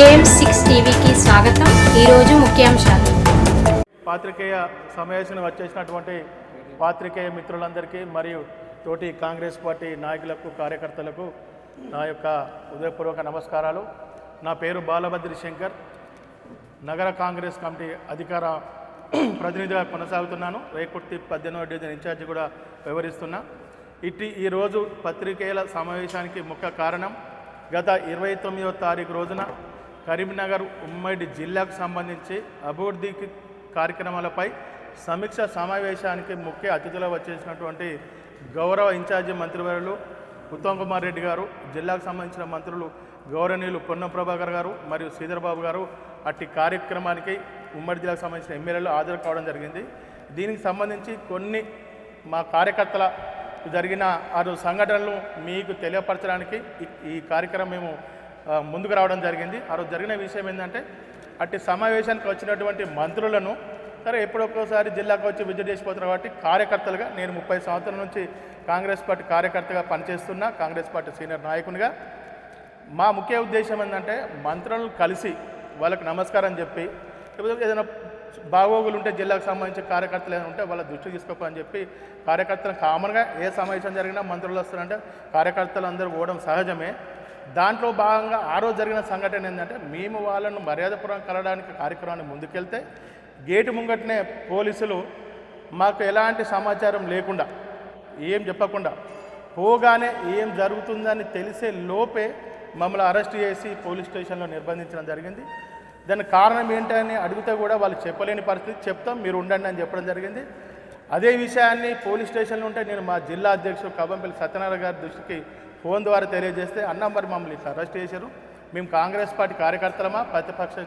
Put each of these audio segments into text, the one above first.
James six టీవీకి స్వాగతం. ఈరోజు ముఖ్యాంశాలు. పాత్రికేయ సమావేశం వచ్చేసినటువంటి పాత్రికేయ మిత్రులందరికీ మరియు తోటి కాంగ్రెస్ పార్టీ నాయకులకు కార్యకర్తలకు నా యొక్క ఉదయపూర్వక నమస్కారాలు. నా పేరు బాలభద్రి శంకర్. నగర కాంగ్రెస్ కమిటీ అధికార ప్రతినిధిగా కొనసాగుతున్నాను. రేకుర్తి పద్దెనిమిది డివిజన్ ఇన్ఛార్జి కూడా వివరిస్తున్నా. ఇట్టి ఈరోజు పత్రికేయుల సమావేశానికి ముఖ్య కారణం గత ఇరవై తొమ్మిదో తారీఖు రోజున కరీంనగర్ ఉమ్మడి జిల్లాకు సంబంధించి అభివృద్ధి కార్యక్రమాలపై సమీక్ష సమావేశానికి ముఖ్య అతిథులు వచ్చేసినటువంటి గౌరవ ఇన్ఛార్జి మంత్రివర్యులు ఉత్తమ్ కుమార్ రెడ్డి గారు జిల్లాకు సంబంధించిన మంత్రులు గౌరవనీయులు పొన్నం ప్రభాకర్ గారు మరియు శ్రీధర్బాబు గారు అట్టి కార్యక్రమానికి ఉమ్మడి జిల్లాకు సంబంధించిన ఎమ్మెల్యేలు హాజరు కావడం జరిగింది. దీనికి సంబంధించి కొన్ని మా కార్యకర్తల జరిగిన ఆరు సంఘటనలు మీకు తెలియపరచడానికి ఈ- ఈ కార్యక్రమం మేము ముందుకు రావడం జరిగింది. ఆ రోజు జరిగిన విషయం ఏంటంటే అట్టి సమావేశానికి వచ్చినటువంటి మంత్రులను సరే ఎప్పుడొక్కసారి జిల్లాకు వచ్చి విజిట్ చేసిపోతున్నారు కాబట్టి కార్యకర్తలుగా నేను ముప్పై సంవత్సరాల నుంచి కాంగ్రెస్ పార్టీ కార్యకర్తగా పనిచేస్తున్నా కాంగ్రెస్ పార్టీ సీనియర్ నాయకునిగా. మా ముఖ్య ఉద్దేశం ఏంటంటే మంత్రులను కలిసి వాళ్ళకి నమస్కారం చెప్పి లేకపోతే ఏదైనా బాగోగులు ఉంటే జిల్లాకు సంబంధించిన కార్యకర్తలు ఏమైనా ఉంటే వాళ్ళ దృష్టి తీసుకోపని చెప్పి కార్యకర్తలు కామన్గా ఏ సమావేశం జరిగినా మంత్రులు వస్తారంటే కార్యకర్తలు అందరూ పోవడం సహజమే. దాంట్లో భాగంగా ఆ రోజు జరిగిన సంఘటన ఏంటంటే మేము వాళ్ళను మర్యాదపురం కలడానికి కార్యక్రమాన్ని ముందుకెళ్తే గేటు ముంగటనే పోలీసులు మాకు ఎలాంటి సమాచారం లేకుండా ఏం చెప్పకుండా పోగానే ఏం జరుగుతుందని తెలిసే లోపే మమ్మల్ని అరెస్ట్ చేసి పోలీస్ స్టేషన్లో నిర్బంధించడం జరిగింది. దానికి కారణం ఏంటని అడిగితే కూడా వాళ్ళు చెప్పలేని పరిస్థితి. చెప్తాం మీరు ఉండండి అని చెప్పడం జరిగింది. అదే విషయాన్ని పోలీస్ స్టేషన్లో ఉంటే నేను మా జిల్లా అధ్యక్షుడు కబంపల్లి సత్యనారాయణ గారి దృష్టికి ఫోన్ ద్వారా తెలియజేస్తే అన్న మరి మమ్మల్ని ఇట్లా అరెస్ట్ చేశారు. మేము కాంగ్రెస్ పార్టీ కార్యకర్తలమా ప్రతిపక్ష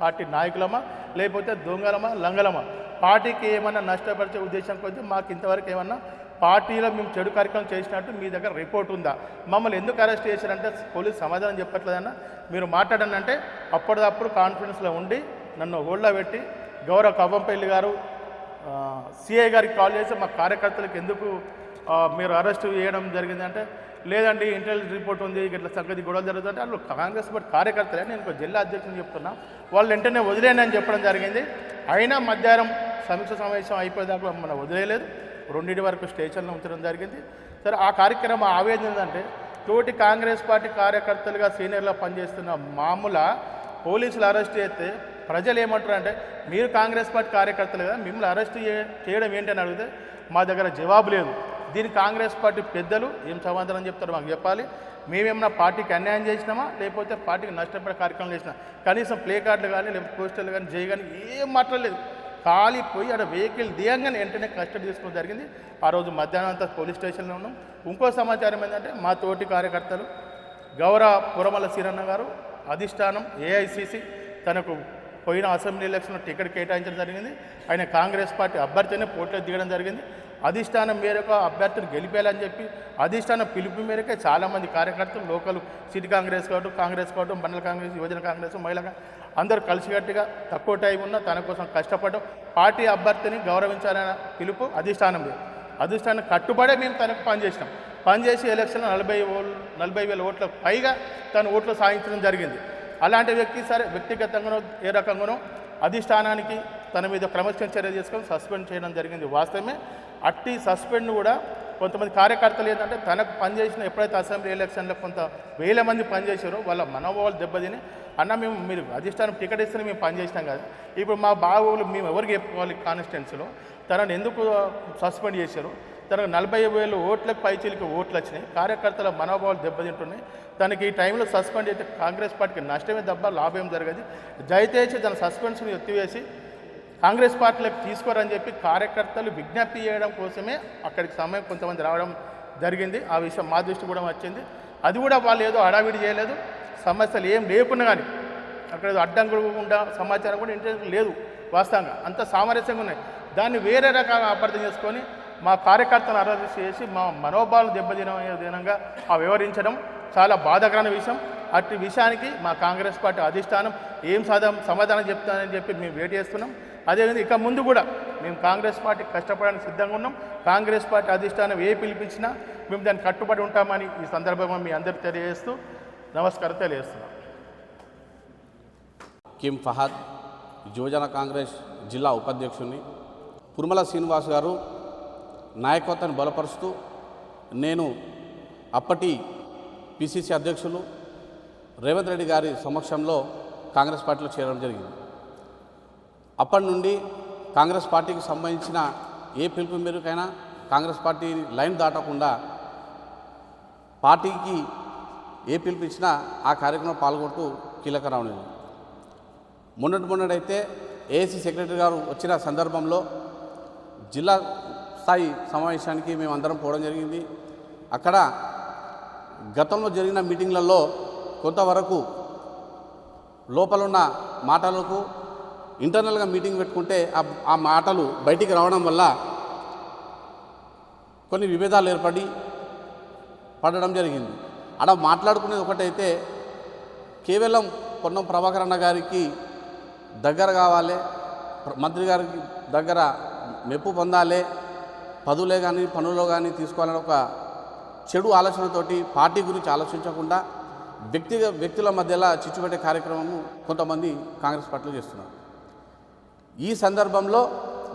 పార్టీ నాయకులమా లేకపోతే దొంగలమా లంగలమా? పార్టీకి ఏమన్నా నష్టపరిచే ఉద్దేశం కొద్దీ మాకు ఇంతవరకు ఏమన్నా పార్టీలో మేము చెడు కార్యక్రమం చేసినట్టు మీ దగ్గర రిపోర్ట్ ఉందా? మమ్మల్ని ఎందుకు అరెస్ట్ చేశారంటే పోలీస్ సమాధానం చెప్పట్లేదన్న మీరు మాట్లాడండి అంటే అప్పటిదప్పుడు కాన్ఫిడెన్స్లో ఉండి నన్ను హోల్డ్లో పెట్టి గౌరవ కవ్వంపల్లి గారు సిఐ గారికి కాల్ చేసి మా కార్యకర్తలకు ఎందుకు మీరు అరెస్ట్ చేయడం జరిగిందంటే లేదండి ఇంటెలిజెన్స్ రిపోర్ట్ ఉంది ఇట్లా సంగతి గొడవలు జరుగుతుంటే వాళ్ళు కాంగ్రెస్ పార్టీ కార్యకర్తలే నేను జిల్లా అధ్యక్షుని చెప్తున్నా. వాళ్ళు వెంటనే వదిలేనని అని చెప్పడం జరిగింది. అయినా మధ్యాహ్నం సమీక్ష సమావేశం అయిపోయేదాకా మనం వదిలేయలేదు. రెండింటి వరకు స్టేషన్లో ఉంచడం జరిగింది. సరే ఆ కార్యక్రమం ఆవేదన ఏంటంటే తోటి కాంగ్రెస్ పార్టీ కార్యకర్తలుగా సీనియర్లో పనిచేస్తున్న మామూల పోలీసులు అరెస్ట్ చేస్తే ప్రజలు ఏమంటారు అంటే మీరు కాంగ్రెస్ పార్టీ కార్యకర్తలు కదా మిమ్మల్ని అరెస్ట్ చేయడం ఏంటని అడిగితే మా దగ్గర జవాబు లేదు. దీని కాంగ్రెస్ పార్టీ పెద్దలు ఏం సమాధానం చెప్తారో మాకు చెప్పాలి. మేమేమన్నా పార్టీకి అన్యాయం చేసినామా? లేకపోతే పార్టీకి నష్టపడే కార్యక్రమం చేసినా? కనీసం ప్లే కార్డులు కానీ లేకపోతే పోస్టర్లు కానీ జై కానీ ఏం మాట్లాడలేదు. కాలిపోయి అక్కడ వెహికల్ దిగంగానే వెంటనే కస్టడీ తీసుకోవడం జరిగింది. ఆ రోజు మధ్యాహ్నం అంతా పోలీస్ స్టేషన్లో ఉన్నాం. ఇంకో సమాచారం ఏంటంటే మా తోటి కార్యకర్తలు గౌరవ పురమల సీరన్న గారు అధిష్టానం ఏఐసిసి తనకు పోయిన అసెంబ్లీ ఎలక్షన్లో టికెట్ కేటాయించడం జరిగింది. ఆయన కాంగ్రెస్ పార్టీ అభ్యర్థినే పోటీలో దిగడం జరిగింది. అధిష్టానం మేరకు అభ్యర్థిని గెలిపేయాలని చెప్పి అధిష్టానం పిలుపు మేరకే చాలామంది కార్యకర్తలు లోకల్ సిటీ కాంగ్రెస్ కావడం కాంగ్రెస్ కావడం మండల కాంగ్రెస్ యువజన కాంగ్రెస్ మహిళా అందరూ కలిసికట్టుగా తక్కువ టైం ఉన్న తన కోసం కష్టపడడం పార్టీ అభ్యర్థిని గౌరవించాలన్న పిలుపు అధిష్టానం లేదు. అధిష్టానం కట్టుబడే మేము తనకు పనిచేసినాం. పనిచేసి ఎలక్షన్లో నలభై ఓళ్ళు నలభై వేల ఓట్ల పైగా తను ఓట్లు సాధించడం జరిగింది. అలాంటి వ్యక్తి సరే వ్యక్తిగతంగానో ఏ రకంగానో అధిష్టానానికి తన మీద క్రమశిక్షణ చర్య తీసుకొని సస్పెండ్ చేయడం జరిగింది వాస్తవమే. అట్టి సస్పెండ్ కూడా కొంతమంది కార్యకర్తలు ఏంటంటే తనకు పనిచేసిన ఎప్పుడైతే అసెంబ్లీ ఎలక్షన్లో కొంత వేల మంది పనిచేశారో వాళ్ళ మనోభావాలు దెబ్బతిని అన్న మేము మీరు అధిష్టానం టికెట్ ఇస్తేనే మేము పనిచేసినాం కదా. ఇప్పుడు మా బాబులు మేము ఎవరికి చెప్పుకోవాలి కాన్స్టిట్యున్సీలో? తనను ఎందుకు సస్పెండ్ చేశారు? తనకు నలభై వేలు ఓట్లకు పైచీలకి ఓట్లు వచ్చినాయి. కార్యకర్తల మనోభావాలు దెబ్బతింటున్నాయి. తనకి ఈ టైంలో సస్పెండ్ అయితే కాంగ్రెస్ పార్టీకి నష్టమే దెబ్బ లాభం జరగదు. దయచేసి తన సస్పెన్షన్ ఎత్తివేసి కాంగ్రెస్ పార్టీలకు తీసుకోరని చెప్పి కార్యకర్తలు విజ్ఞప్తి చేయడం కోసమే అక్కడికి సమయం కొంతమంది రావడం జరిగింది. ఆ విషయం మా దృష్టి కూడా వచ్చింది. అది కూడా వాళ్ళు ఏదో హడావిడి చేయలేదు. సమస్యలు ఏం లేకున్నా కానీ అక్కడ ఏదో కూడా సమాచారం కూడా ఇంటర్నెట్ లేదు వాస్తవంగా. అంత సామరస్యంగా ఉన్నాయి. దాన్ని వేరే రకంగా అపార్థం చేసుకొని మా కార్యకర్తలను అరెస్ట్ చేసి మా మనోభావాలు దెబ్బతినే విధంగా ఆ వివరించడం చాలా బాధాకరమైన విషయం. అట్టి విషయానికి మా కాంగ్రెస్ పార్టీ అధిష్టానం ఏం సాధం సమాధానం చెప్తానని చెప్పి మేము వెయిట్ చేస్తున్నాం. అదేవిధంగా ఇక ముందు కూడా మేము కాంగ్రెస్ పార్టీ కష్టపడడానికి సిద్ధంగా ఉన్నాం. కాంగ్రెస్ పార్టీ అధిష్టానం ఏ పిలిపించినా మేము దాన్ని కట్టుబడి ఉంటామని ఈ సందర్భంగా మీ అందరికి తెలియజేస్తూ నమస్కారం తెలియజేస్తున్నాం. కిమ్ ఫహద్ యువజన కాంగ్రెస్ జిల్లా ఉపాధ్యక్షుని పురుమల శ్రీనివాస్ గారు నాయకత్వాన్ని బలపరుస్తూ నేను అప్పటి పిసిసి అధ్యక్షులు రేవంత్ రెడ్డి గారి సమక్షంలో కాంగ్రెస్ పార్టీలో చేరడం జరిగింది. అప్పటి నుండి కాంగ్రెస్ పార్టీకి సంబంధించిన ఏ పిలుపు మేరకైనా కాంగ్రెస్ పార్టీ లైన్ దాటకుండా పార్టీకి ఏ పిలుపు ఇచ్చినా ఆ కార్యక్రమంలో పాల్గొంటూ కీలక రావడం మొన్నటి మొన్నటైతే ఏసీ సెక్రటరీ గారు వచ్చిన సందర్భంలో జిల్లా స్థాయి సమావేశానికి మేము అందరం పోవడం జరిగింది. అక్కడ గతంలో జరిగిన మీటింగ్లలో కొంతవరకు లోపలున్న మాటలకు ఇంటర్నల్గా మీటింగ్ పెట్టుకుంటే ఆ- మాటలు బయటికి రావడం వల్ల కొన్ని విభేదాలు ఏర్పడి పడడం జరిగింది. అక్కడ మాట్లాడుకునేది ఒకటైతే కేవలం పొన్నం ప్రభాకర్ అన్న గారికి దగ్గర కావాలి మంత్రి గారికి దగ్గర మెప్పు పొందాలి పదులే కానీ పనుల్లో కానీ తీసుకోవాలని ఒక చెడు ఆలోచనతోటి పార్టీ గురించి ఆలోచించకుండా వ్యక్తిగత వ్యక్తుల మధ్యలో చిచ్చుపెట్టే కార్యక్రమము కొంతమంది కాంగ్రెస్ పార్టీలు చేస్తున్నారు. ఈ సందర్భంలో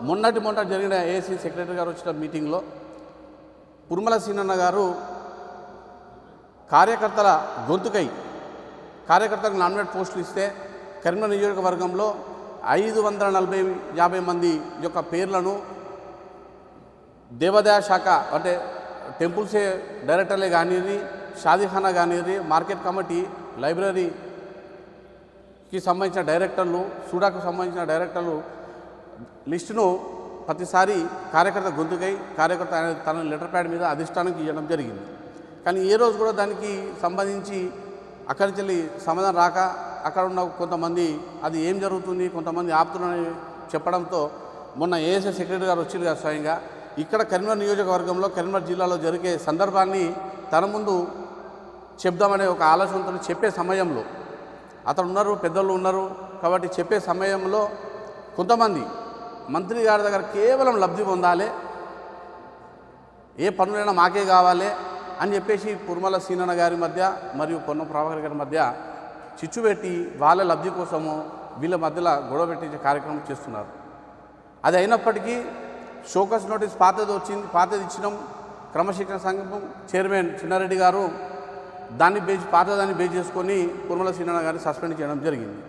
మొన్నటి మొన్న జరిగిన ఏసీ సెక్రటరీ గారు వచ్చిన మీటింగ్లో పురుమల సీనన్న గారు కార్యకర్తల గొంతుకై కార్యకర్తలకు నామినేట్ పోస్టులు ఇస్తే కరీంనగర్ నియోజకవర్గంలో ఐదు వందల నలభై యాభై మంది యొక్క పేర్లను దేవాదాయ శాఖ అంటే టెంపుల్సే డైరెక్టర్లే కానివ్వండి షాదీఖానా కానివ్వండి మార్కెట్ కమిటీ లైబ్రరీ కి సంబంధించిన డైరెక్టర్లు సూడాకు సంబంధించిన డైరెక్టర్లు లిస్టును ప్రతిసారి కార్యకర్త గొంతుకై కార్యకర్త తన లెటర్ ప్యాడ్ మీద అధిష్టానానికి ఇవ్వడం జరిగింది. కానీ ఏ రోజు కూడా దానికి సంబంధించి అక్కడి నుంచి సమాధానం రాక అక్కడ ఉన్న కొంతమంది అది ఏం జరుగుతుంది కొంతమంది ఆపుతున్నారని చెప్పడంతో మొన్న ఏఎస్ఎస్ సెక్రటరీ గారు వచ్చింది కదా స్వయంగా ఇక్కడ కరీంనగర్ నియోజకవర్గంలో కరీంనగర్ జిల్లాలో జరిగే సందర్భాన్ని తన ముందు చెప్దామనే ఒక ఆలోచనతో చెప్పే సమయంలో అతను ఉన్నారు పెద్దలు ఉన్నారు. కాబట్టి చెప్పే సమయంలో కొంతమంది మంత్రి గారి దగ్గర కేవలం లబ్ధి పొందాలి ఏ పనులైనా మాకే కావాలి అని చెప్పేసి పురుమల సీనన్న గారి మధ్య మరియు పొన్నం ప్రభాకర్ గారి మధ్య చిచ్చు పెట్టి వాళ్ళ లబ్ధి కోసము వీళ్ళ మధ్యలో గొడవ పెట్టించే కార్యక్రమం చేస్తున్నారు. అది అయినప్పటికీ షోకస్ నోటీస్ పాతది వచ్చింది పాతది ఇచ్చినాం. క్రమశిక్షణ సంఘం చైర్మన్ చిన్నారెడ్డి గారు దాన్ని బేస్ పాతదాన్ని బేస్ చేసుకొని పురుమల సీనన్న గారిని సస్పెండ్ చేయడం జరిగింది.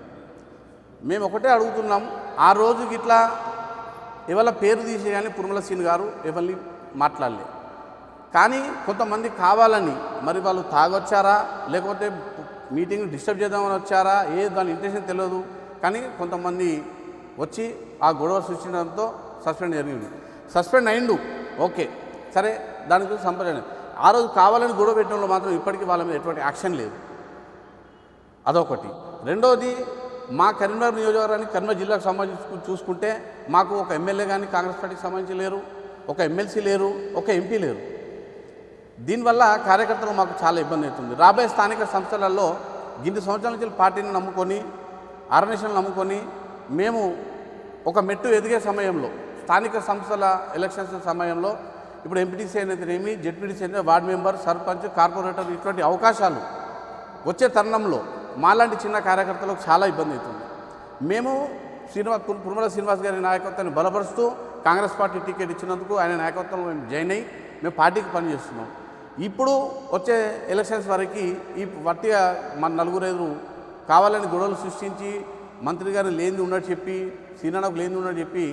మేము ఒకటే అడుగుతున్నాం ఆ రోజుకి ఇట్లా ఎవరి పేరు తీసి కానీ పురుమల సీన్ గారు ఎవరిని మాట్లాడలే. కానీ కొంతమంది కావాలని మరి వాళ్ళు తాగొచ్చారా లేకపోతే మీటింగ్ డిస్టర్బ్ చేద్దామని వచ్చారా ఏ దాని ఇంటెన్షన్ తెలియదు కానీ కొంతమంది వచ్చి ఆ గొడవ సృష్టించడంతో సస్పెండ్ జరిగింది. సస్పెండ్ అయిండు ఓకే సరే దాని గురించి సంప్రదించండి ఆ రోజు కావాలని గొడవ పెట్టడంలో మాత్రం ఇప్పటికీ వాళ్ళ మీద ఎటువంటి యాక్షన్ లేదు. అదొకటి. రెండోది మా కరీంనగర్ నియోజకవర్గానికి కరీంనగర్ జిల్లాకు సంబంధించి చూసుకుంటే మాకు ఒక ఎమ్మెల్యే కానీ కాంగ్రెస్ పార్టీకి సంబంధించి లేరు ఒక ఎమ్మెల్సీ లేరు ఒక ఎంపీ లేరు. దీనివల్ల కార్యకర్తలు మాకు చాలా ఇబ్బంది అవుతుంది. రాబోయే స్థానిక సంస్థలలో గిన్ని సంవత్సరాల నుంచి పార్టీని నమ్ముకొని ఆర్గనైజేషన్ నమ్ముకొని మేము ఒక మెట్టు ఎదిగే సమయంలో స్థానిక సంస్థల ఎలక్షన్స్ సమయంలో ఇప్పుడు ఎంపీటీసీ అయినదేమి జెడ్పీటీసీ అయితే వార్డు మెంబర్ సర్పంచ్ కార్పొరేటర్ ఇటువంటి అవకాశాలు వచ్చే తరుణంలో మాలాంటి చిన్న కార్యకర్తలకు చాలా ఇబ్బంది అవుతుంది. మేము శ్రీనివాస్ పురుమల శ్రీనివాస్ గారి నాయకత్వాన్ని బలపరుస్తూ కాంగ్రెస్ పార్టీ టికెట్ ఇచ్చినందుకు ఆయన నాయకత్వంలో మేము జాయిన్ అయ్యి మేము పార్టీకి పనిచేస్తున్నాం. ఇప్పుడు వచ్చే ఎలక్షన్స్ వరకు ఈ వట్టిగా మన నలుగురు కావాలని గొడవలు సృష్టించి మంత్రి గారు లేనిది ఉన్నట్టు చెప్పి సీనానకు లేనిది ఉన్నట్టు చెప్పి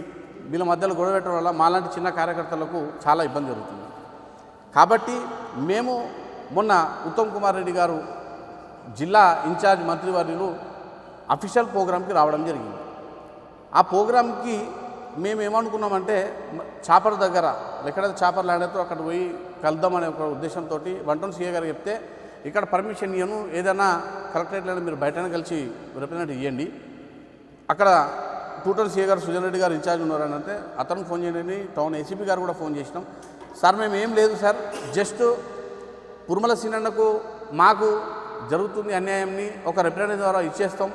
వీళ్ళ మధ్యలో గొడవ పెట్టడం వల్ల మాలాంటి చిన్న కార్యకర్తలకు చాలా ఇబ్బంది జరుగుతుంది. కాబట్టి మేము మొన్న ఉత్తమ్ కుమార్ రెడ్డి గారు జిల్లా ఇన్ఛార్జ్ మంత్రివర్యులు అఫీషియల్ ప్రోగ్రామ్కి రావడం జరిగింది. ఆ ప్రోగ్రామ్కి మేము ఏమనుకున్నామంటే మ- చాపర్ దగ్గర ఎక్కడైతే చాపర్ ల్యాండ్ అయితే అక్కడ పోయి కలుద్దామనే ఒక ఉద్దేశంతో వంటన్ సీఏ గారు చెప్తే ఇక్కడ పర్మిషన్ ఇయ్యను ఏదైనా కలెక్టరేట్లో మీరు బయటనే కలిసి రిప్రజెంట్ ఇవ్వండి అక్కడ టూటల్ సీఏ గారు సుజన్ రెడ్డి గారు ఇన్ఛార్జ్ ఉన్నారని అంటే అతను ఫోన్ చేయండి టౌన్ ఏసీపీ గారు కూడా ఫోన్ చేసినాం. సార్ మేము ఏం లేదు సార్. జస్ట్ పురుమల సీనన్నకు మాకు జరుగుతుంది అన్యాయంని ఒక రిప్రజెంటేటివ్ ద్వారా ఇచ్చేస్తాం.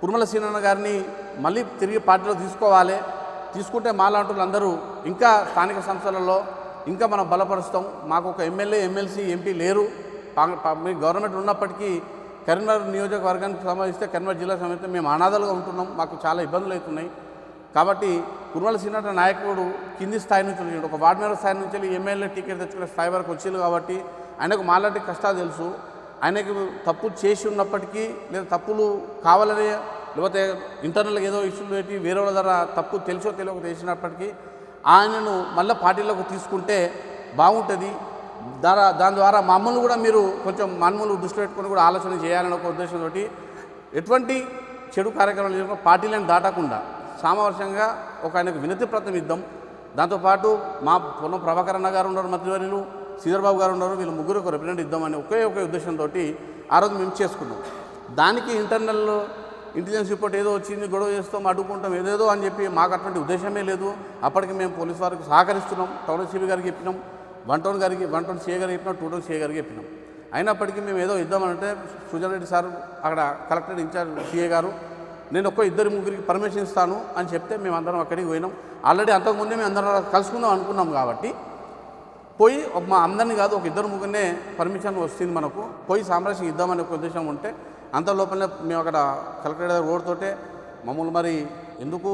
పురుమల సీనన్న గారిని మళ్ళీ తిరిగి పార్టీలో తీసుకోవాలి. తీసుకుంటే మాలాంటి వాళ్ళందరూ ఇంకా స్థానిక సంస్థలలో ఇంకా మనం బలపరుస్తాం. మాకు ఒక ఎమ్మెల్యే ఎమ్మెల్సీ ఎంపీ లేరు. మీ గవర్నమెంట్ ఉన్నప్పటికీ కరీంనగర్ నియోజకవర్గానికి సంబంధిస్తే కరీంనగర్ జిల్లా సంబంధిస్తే మేము అనాథలుగా ఉంటున్నాం. మాకు చాలా ఇబ్బందులు అవుతున్నాయి. కాబట్టి కుర్మల సీనియర్ నాయకుడు కింది స్థాయి నుంచి వెళ్ళి ఒక వార్డు మెంబర్ స్థాయి నుంచి వెళ్ళి ఎమ్మెల్యే టికెట్ తెచ్చుకునే స్థాయి వరకు వచ్చారు కాబట్టి ఆయనకు మాలాంటి కష్టాలు తెలుసు. ఆయనకు తప్పు చేసి ఉన్నప్పటికీ లేదా తప్పులు కావాలని లేకపోతే ఇంటర్నల్గా ఏదో ఇష్యూలు పెట్టి వేరే వాళ్ళ ద్వారా తప్పు తెలిసో తెలియక చేసినప్పటికీ ఆయనను మళ్ళీ పార్టీలోకి తీసుకుంటే బాగుంటుంది. ద్వారా దాని ద్వారా మమ్మల్ని కూడా మీరు కొంచెం మమ్మల్ని దృష్టి పెట్టుకుని కూడా ఆలోచన చేయాలని ఒక ఉద్దేశంతో ఎటువంటి చెడు కార్యక్రమాలు చేయకుండా పార్టీలను దాటకుండా సామవర్షంగా ఒక ఆయనకు వినతి పత్రం ఇద్దాం. దాంతోపాటు మా పొన్న ప్రభాకరణ గారు ఉన్నారు మంత్రివర్యులు శ్రీధర్బాబు గారు ఉన్నారు వీళ్ళు ముగ్గురు ఒక రిప్రజెంట్ ఇద్దామని ఒకే ఒక ఉద్దేశంతో ఆ రోజు మేము చేసుకున్నాం. దానికి ఇంటర్నల్ ఇంటెలిజెన్స్ రిపోర్ట్ ఏదో వచ్చింది గొడవ చేస్తాం అడ్డుకుంటాం ఏదేదో అని చెప్పి మాకు అటువంటి ఉద్దేశమే లేదు. అప్పటికి మేము పోలీస్ వారికి సహకరిస్తున్నాం టౌన్ సిబి గారికి చెప్పినాం. వన్ టౌన్ గారికి వన్ టౌన్ సీఏ గారికి చెప్పినాం టూ టౌన్ సీఏ గారికి చెప్పినాం. అయినప్పటికీ మేము ఏదో ఇద్దామంటే సుజన్ రెడ్డి సార్ అక్కడ కలెక్టర్ ఇన్ఛార్జ్ సీఏ గారు నేను ఒక్క ఇద్దరు ముగ్గురికి పర్మిషన్ ఇస్తాను అని చెప్తే మేము అందరం అక్కడికి పోయినాం. ఆల్రెడీ అంతకుముందే మేము అందరం కలుసుకుందాం అనుకున్నాం కాబట్టి పోయి ఒక మా అందరిని కాదు ఒక ఇద్దరు ముగ్గురినే పర్మిషన్ వస్తుంది మనకు. పోయి సామ్రాజ్యం ఇద్దామనే ఒక ఉద్దేశం ఉంటే అంత లోపలనే మేము అక్కడ కలెక్టర్ దగ్గర రోడ్ తోటే మమ్మల్ని మరి ఎందుకు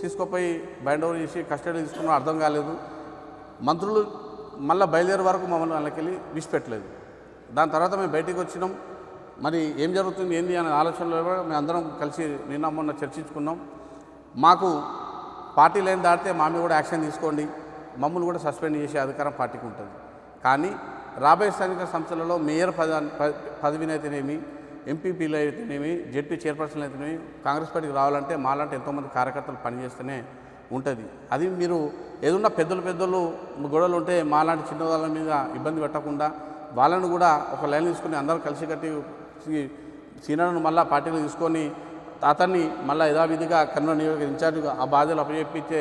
తీసుకుపోయి బైండ్ ఓవర్ చేసి కస్టడీ తీసుకున్నాం అర్థం కాలేదు. మంత్రులు మళ్ళీ బయలుదేరే వరకు మమ్మల్ని వాళ్ళకెళ్ళి విడిచిపెట్టలేదు. దాని తర్వాత మేము బయటికి వచ్చినాం. మరి ఏం జరుగుతుంది ఏంది అనే ఆలోచనలో కూడా మేము అందరం కలిసి నిన్న మొన్న చర్చించుకున్నాం. మాకు పార్టీ లైన్ దాటితే మా మీద కూడా యాక్షన్ తీసుకోండి. మమ్మల్ని కూడా సస్పెండ్ చేసే అధికారం పార్టీకి ఉంటుంది. కానీ రాబోయే స్థానిక సంస్థలలో మేయర్ పద పదవిని అయితేనేమి ఎంపీపీలు అయితేనేమి జెడ్పీ చైర్పర్సన్ అయితేనేమి కాంగ్రెస్ పార్టీకి రావాలంటే మాలాంటి ఎంతోమంది కార్యకర్తలు పనిచేస్తూనే ఉంటుంది. అది మీరు ఏదన్నా పెద్దలు పెద్దలు గొడవలు ఉంటే మాలాంటి చిన్న వాళ్ళ మీద ఇబ్బంది పెట్టకుండా వాళ్ళను కూడా ఒక లైన్ తీసుకుని అందరూ కలిసి కట్టి సీనియర్ను మళ్ళీ పార్టీలో తీసుకొని అతన్ని మళ్ళీ యథావిధిగా కన్నడ నియోజక ఇన్ఛార్జిగా ఆ బాధ్యతలు అప్పచెప్పితే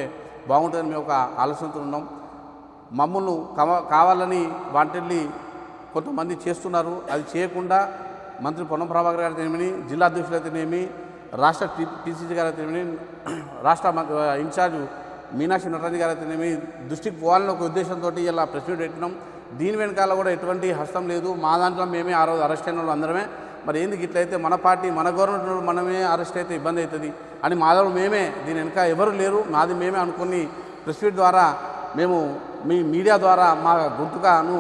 బాగుంటుందని మేము ఒక ఆలోచనతో ఉన్నాం. మమ్మల్ని కావాలని వాంటెళ్ళి కొంతమంది చేస్తున్నారు. అది చేయకుండా మంత్రి పొన్నం ప్రభాకర్ గారు జిల్లా అధ్యక్షులు రాష్ట్ర టీ టీసీసీ గారు అయితేనేమి రాష్ట్ర ఇన్ఛార్జ్ మీనాక్షి నటరాజు గారు అయితేనేమి దృష్టికి పోవాలని ఒక ఉద్దేశంతో ఇలా ప్రెస్ మీట్ పెట్టినాం. దీని వెనకాల కూడా ఎటువంటి హస్తం లేదు. మా దాంట్లో మేమే ఆ రోజు అరెస్ట్ అయిన వాళ్ళు అందరమే. మరి ఎందుకు ఇట్లయితే మన పార్టీ మన గవర్నమెంట్ మనమే అరెస్ట్ అయితే ఇబ్బంది అవుతుంది అని మాధవ్ మేమే దీని వెనక ఎవరు లేరు. మాది మేమే అనుకుని ప్రెస్ మీట్ ద్వారా మేము మీ మీడియా ద్వారా మా గొంతుకను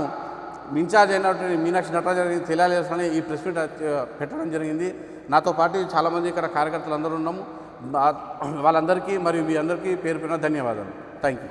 ఇన్ఛార్జ్ అయినటువంటి మీనాక్షి నటరాజు గారికి తెలియాలని ఈ ప్రెస్ మీట్ పెట్టడం జరిగింది. నాతో పాటు చాలామంది ఇక్కడ కార్యకర్తలు అందరూ ఉన్నాము. వాళ్ళందరికీ మరియు మీ అందరికీ పేరు పైన ధన్యవాదాలు. Thank you